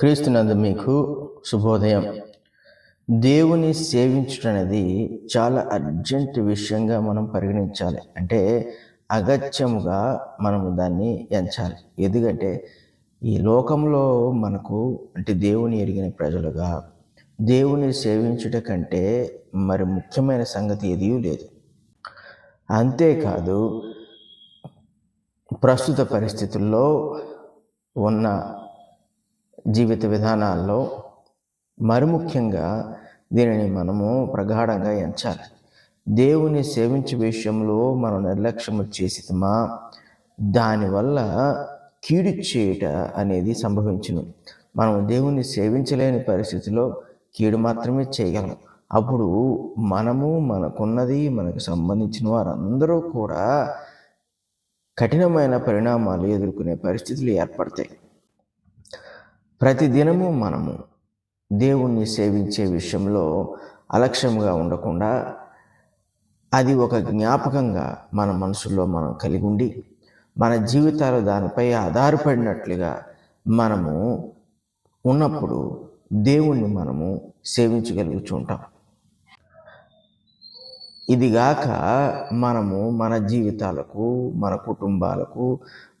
క్రీస్తునందు మీకు శుభోదయం. దేవుని సేవించడం అనేది చాలా అర్జెంట్ విషయంగా మనం పరిగణించాలి. అంటే అగత్యముగా మనము దాన్ని ఎంచాలి. ఎందుకంటే ఈ లోకంలో మనకు అంటే దేవుని ఎరిగిన ప్రజలుగా దేవుని సేవించుట కంటే మరి ముఖ్యమైన సంగతి ఎదియూ లేదు. అంతేకాదు ప్రస్తుత పరిస్థితుల్లో ఉన్న జీవిత విధానాల్లో మరి ముఖ్యంగా దీనిని మనము ప్రగాఢంగా ఎంచాలి. దేవుని సేవించే విషయంలో మనం నిర్లక్ష్యము చేసిమా దానివల్ల కీడు చేయట అనేది సంభవించును. మనం దేవుణ్ణి సేవించలేని పరిస్థితిలో కీడు మాత్రమే చేయగలం. అప్పుడు మనము మనకున్నది మనకు సంబంధించిన వారందరూ కూడా కఠినమైన పరిణామాలు ఎదుర్కొనే పరిస్థితులు ఏర్పడతాయి. ప్రతిదినము మనము దేవుణ్ణి సేవించే విషయంలో అలక్ష్యంగా ఉండకుండా అది ఒక జ్ఞాపకంగా మన మనసులో మనం కలిగి ఉండి మన జీవితాలు దానిపై ఆధారపడినట్లుగా మనము ఉన్నప్పుడు దేవుణ్ణి మనము సేవించగలుగుతుంటాం ఇదిగాక మనము మన జీవితాలకు మన కుటుంబాలకు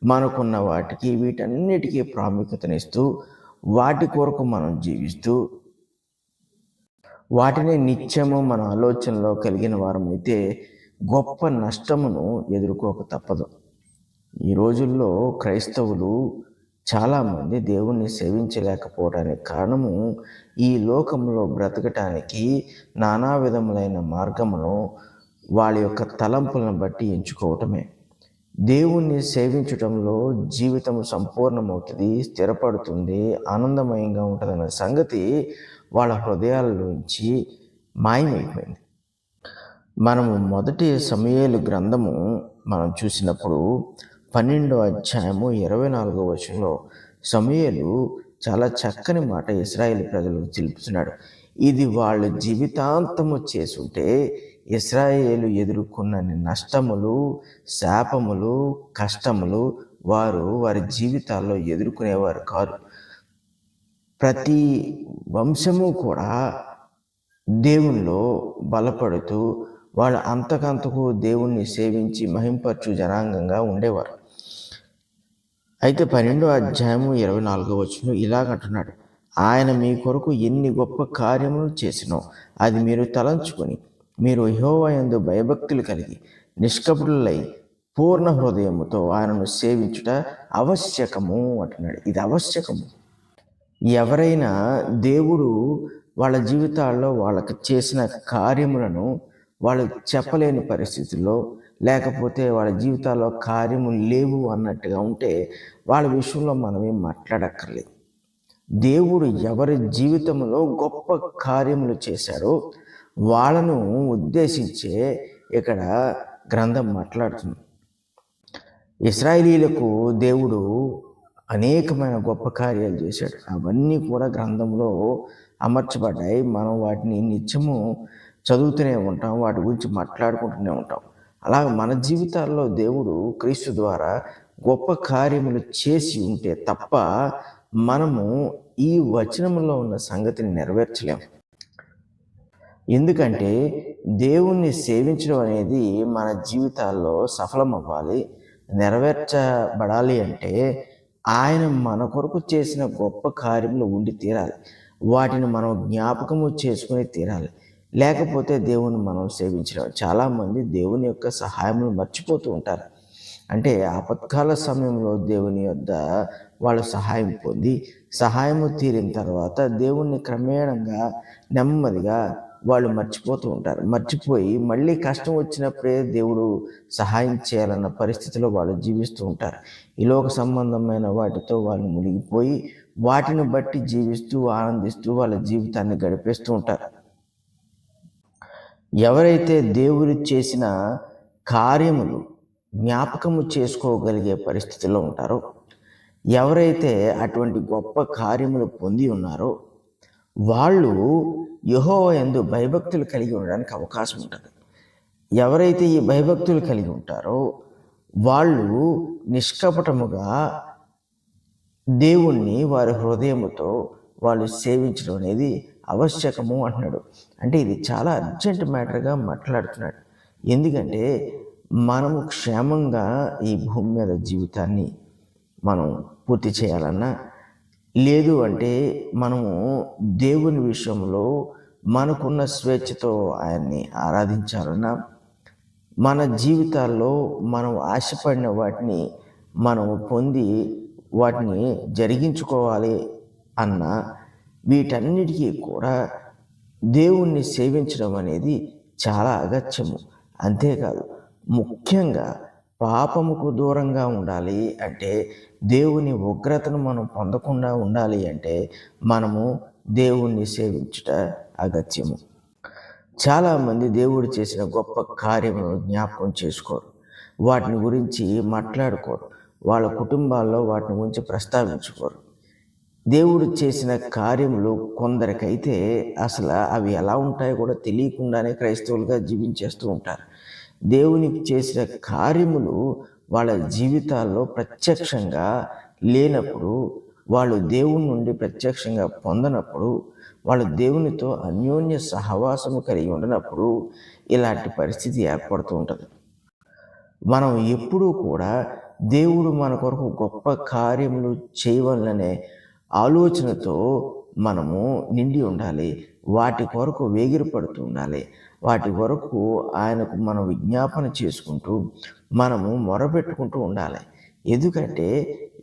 మనకున్న వాటికి వీటన్నిటికీ ప్రాముఖ్యతనిస్తూ వాటి కొరకు మనం జీవిస్తూ వాటిని నిత్యము మన ఆలోచనలో కలిగిన వారమైతే గొప్ప నష్టమును ఎదుర్కోక తప్పదు. ఈ రోజుల్లో క్రైస్తవులు చాలామంది దేవుణ్ణి సేవించలేకపోవడానికి కారణము ఈ లోకంలో బ్రతకటానికి నానా విధములైన మార్గమును వాళ్ళ యొక్క తలంపులను బట్టి ఎంచుకోవటమే. దేవుణ్ణి సేవించటంలో జీవితం సంపూర్ణమవుతుంది స్థిరపడుతుంది ఆనందమయంగా ఉంటుందన్న సంగతి వాళ్ళ హృదయాలలోంచి మాయమైపోయింది. మనము మొదటి సమయాలు గ్రంథము మనం చూసినప్పుడు పన్నెండో అధ్యాయము ఇరవై నాలుగో వచనంలో సమయలు చాలా చక్కని మాట ఇస్రాయేల్ ప్రజలకు తెలుపుతున్నాడు. ఇది వాళ్ళ జీవితాంతము చేసుంటే ఇస్రాయేలు ఎదుర్కొన్న నష్టములు శాపములు కష్టములు వారు వారి జీవితాల్లో ఎదుర్కొనేవారు కాదు. ప్రతి వంశము కూడా దేవునిలో బలపడుతూ వాళ్ళు అంతకంతకు దేవుణ్ణి సేవించి మహింపరచు జనాంగంగా ఉండేవారు. అయితే పన్నెండో అధ్యాయము ఇరవై నాలుగో వచ్చిన ఇలాగంటున్నాడు ఆయన మీ కొరకు ఎన్ని గొప్ప కార్యములు చేసినో అది మీరు తలంచుకొని మీరు యహోవయందు భయభక్తులు కలిగి నిష్కపులై పూర్ణ హృదయముతో ఆయనను సేవించుట ఆవశ్యకము అంటున్నాడు. ఇది ఆవశ్యకము. ఎవరైనా దేవుడు వాళ్ళ జీవితాల్లో వాళ్ళకి చేసిన కార్యములను వాళ్ళు చెప్పలేని పరిస్థితుల్లో లేకపోతే వాళ్ళ జీవితాల్లో కార్యములు లేవు అన్నట్టుగా ఉంటే వాళ్ళ విషయంలో మనమేం మాట్లాడక్కర్లేదు. దేవుడు ఎవరి జీవితంలో గొప్ప కార్యములు చేశాడో వాళ్ళను ఉద్దేశించే ఇక్కడ గ్రంథం మాట్లాడుతుంది. ఇస్రాయిలీలకు దేవుడు అనేకమైన గొప్ప కార్యాలు చేశాడు. అవన్నీ కూడా గ్రంథంలో అమర్చబడ్డాయి. మనం వాటిని నిత్యము చదువుతూనే ఉంటాం వాటి గురించి మాట్లాడుకుంటూనే ఉంటాం. అలాగే మన జీవితాల్లో దేవుడు క్రీస్తు ద్వారా గొప్ప కార్యములు చేసి ఉంటే తప్ప మనము ఈ వచనంలో ఉన్న సంగతిని నెరవేర్చలేము. ఎందుకంటే దేవుణ్ణి సేవించడం అనేది మన జీవితాల్లో సఫలం అవ్వాలి నెరవేర్చబడాలి అంటే ఆయన మన కొరకు చేసిన గొప్ప కార్యములు ఉండి తీరాలి. వాటిని మనం జ్ఞాపకము చేసుకుని తీరాలి. లేకపోతే దేవుని మనం సేవించడం చాలామంది దేవుని యొక్క సహాయములు మర్చిపోతూ ఉంటారు. అంటే ఆపత్కాల సమయంలో దేవుని యొద్ద వాళ్ళు సహాయం పొంది సహాయము తీరిన తర్వాత దేవుణ్ణి క్రమేణంగా నెమ్మదిగా వాళ్ళు మర్చిపోతూ ఉంటారు. మర్చిపోయి మళ్ళీ కష్టం వచ్చినప్పుడే దేవుడు సహాయం చేయాలన్న పరిస్థితిలో వాళ్ళు జీవిస్తూ ఉంటారు. ఈ లోక సంబంధమైన వాటితో వాళ్ళు మునిగిపోయి వాటిని బట్టి జీవిస్తూ ఆనందిస్తూ వాళ్ళ జీవితాన్ని గడిపేస్తూ ఉంటారు. ఎవరైతే దేవుడు చేసిన కార్యములు జ్ఞాపకము చేసుకోగలిగే పరిస్థితిలో ఉంటారో ఎవరైతే అటువంటి గొప్ప కార్యములు పొంది ఉన్నారో వాళ్ళు యహో ఎందు భయభక్తులు కలిగి ఉండడానికి అవకాశం ఉంటుంది. ఎవరైతే ఈ భయభక్తులు కలిగి ఉంటారో వాళ్ళు నిష్కపటముగా దేవుణ్ణి వారి హృదయముతో వాళ్ళు సేవించడం అనేది ఆవశ్యకము అంటున్నాడు. అంటే ఇది చాలా అర్జెంట్ మ్యాటర్గా మాట్లాడుతున్నాడు. ఎందుకంటే మనము క్షేమంగా ఈ భూమి మీద జీవితాన్ని మనం పూర్తి చేయాలన్నా లేదు అంటే మనము దేవుని విషయంలో మనకున్న స్వేచ్ఛతో ఆయన్ని ఆరాధించాలన్నా మన జీవితాల్లో మనం ఆశపడిన వాటిని మనం పొంది వాటిని జరిగించుకోవాలి అన్న వీటన్నిటికీ కూడా దేవుణ్ణి సేవించడం అనేది చాలా అగత్యము. అంతేకాదు ముఖ్యంగా పాపముకు దూరంగా ఉండాలి అంటే దేవుని ఉగ్రతను మనం పొందకుండా ఉండాలి అంటే మనము దేవుణ్ణి సేవించుట అగత్యము. చాలామంది దేవుడు చేసిన గొప్ప కార్యములను జ్ఞాపకం చేసుకోరు. వాటిని గురించి మాట్లాడుకోరు. వాళ్ళ కుటుంబాల్లో వాటిని గురించి ప్రస్తావించుకోరు. దేవుడు చేసిన కార్యములు కొందరికైతే అసలు అవి ఎలా ఉంటాయో కూడా తెలియకుండానే క్రైస్తవులుగా జీవించేస్తూ ఉంటారు. దేవునికి చేసిన కార్యములు వాళ్ళ జీవితాల్లో ప్రత్యక్షంగా లేనప్పుడు వాళ్ళు దేవుని నుండి ప్రత్యక్షంగా పొందనప్పుడు వాళ్ళు దేవునితో అన్యోన్య సహవాసము కలిగి ఉండనప్పుడు ఇలాంటి పరిస్థితి ఏర్పడుతూ ఉంటుంది. మనం ఎప్పుడూ కూడా దేవుడు మన కొరకు గొప్ప కార్యములు చేయవలననే ఆలోచనతో మనము నిండి ఉండాలి. వాటి కొరకు వేగిరపడుతూ ఉండాలి. వాటి కొరకు ఆయనకు మనం విజ్ఞాపన చేసుకుంటూ మనము మొరపెట్టుకుంటూ ఉండాలి. ఎందుకంటే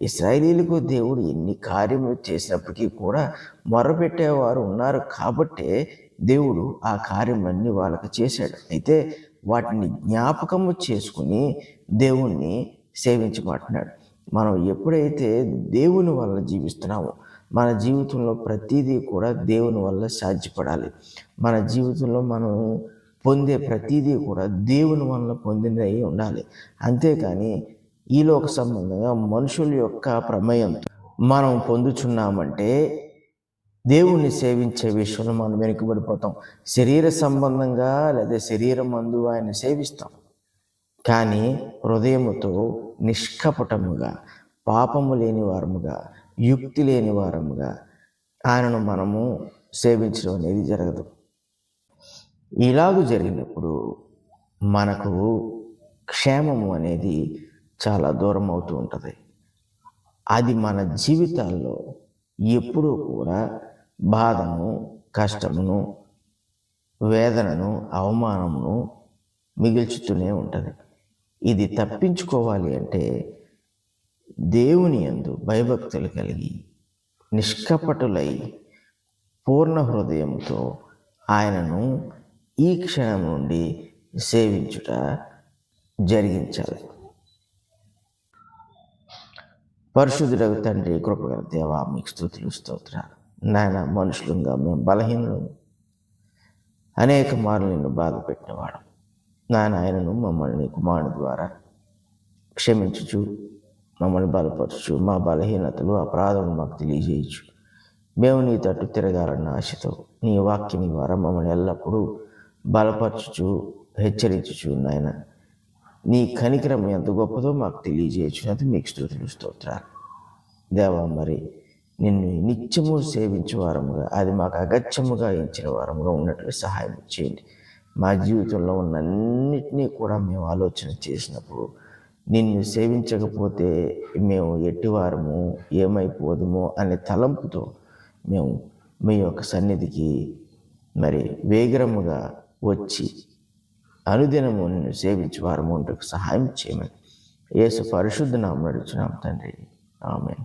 ఇస్రాయేలీలకు దేవుడు ఎన్ని కార్యములు చేసినప్పటికీ కూడా మొరపెట్టేవారు ఉన్నారు కాబట్టే దేవుడు ఆ కార్యమన్నీ వాళ్ళకి చేశాడు. అయితే వాటిని జ్ఞాపకము చేసుకుని దేవుణ్ణి సేవించమంటున్నాడు మనం ఎప్పుడైతే దేవుని వల్ల జీవిస్తున్నామో మన జీవితంలో ప్రతిదీ కూడా దేవుని వల్ల సాధ్యపడాలి. మన జీవితంలో మనం పొందే ప్రతిదీ కూడా దేవుని వల్ల పొందినదై ఉండాలి. అంతేకాని ఈలోక సంబంధంగా మనుషుల యొక్క ప్రమేయంతో మనం పొందుచున్నామంటే దేవుణ్ణి సేవించే విషయంలో మనం వెనుకబడిపోతాం. శరీర సంబంధంగా లేదా శరీరం మందు ఆయన సేవిస్తాం. కానీ హృదయముతో నిష్కపటముగా పాపము లేని వారముగా యుక్తి లేని వారముగా ఆయనను మనము సేవించడం అనేది జరగదు. ఇలాగ జరిగినప్పుడు మనకు క్షేమము అనేది చాలా దూరం అవుతూ ఉంటుంది. అది మన జీవితాల్లో ఎప్పుడూ కూడా బాధను కష్టమును వేదనను అవమానమును మిగిల్చుతూనే ఉంటుంది. ఇది తప్పించుకోవాలి అంటే దేవుని యందు భయభక్తులు కలిగి నిష్కపటులై పూర్ణ హృదయంతో ఆయనను ఈ క్షణం నుండి సేవించుట జరిగించాలి. పరిశుద్ధుడకు తండ్రి కృపగల దేవా మీకు స్థుతులు స్తోత్రాలు. నాయన మనుషులుగా మేము బలహీనులు. అనేక మార్లు నిన్ను బాధ పెట్టినవాడు నాయనను మమ్మల్ని కుమారుడు ద్వారా క్షమించుచు మమ్మల్ని బలపరచు మా బలహీనతలు అపరాధములు మాకు తెలియజేయచ్చు మేము నీ తట్టు తిరగాలన్న ఆశతో నీ వాక్యం ద్వారా మమ్మల్ని ఎల్లప్పుడూ బలపరచుచు హెచ్చరించుచు నాయన. నీ కనికరం ఎంత గొప్పదో మాకు తెలియజేయచ్చు అది మీకు స్థుతులు స్తోత్రాలు. దేవా మరి నిన్ను నిత్యము సేవించే వారముగా అది మాకు అగత్యముగా ఎంచిన వారముగా ఉన్నట్లు సహాయం చేయండి. మా జీవితంలో ఉన్న అన్నిటినీ కూడా మేము ఆలోచన చేసినప్పుడు నిన్ను సేవించకపోతే మేము ఎట్టివారము ఏమైపోదుమో అనే తలంపుతో మేము మీ యొక్క సన్నిధికి మరి వేగరముగా వచ్చి అనుదినము నిన్ను సేవించి వారము ఉంటకు సహాయం చేయమని యేసు పరిశుద్ధ నామం నడుచున్నాం తండ్రి. ఆమె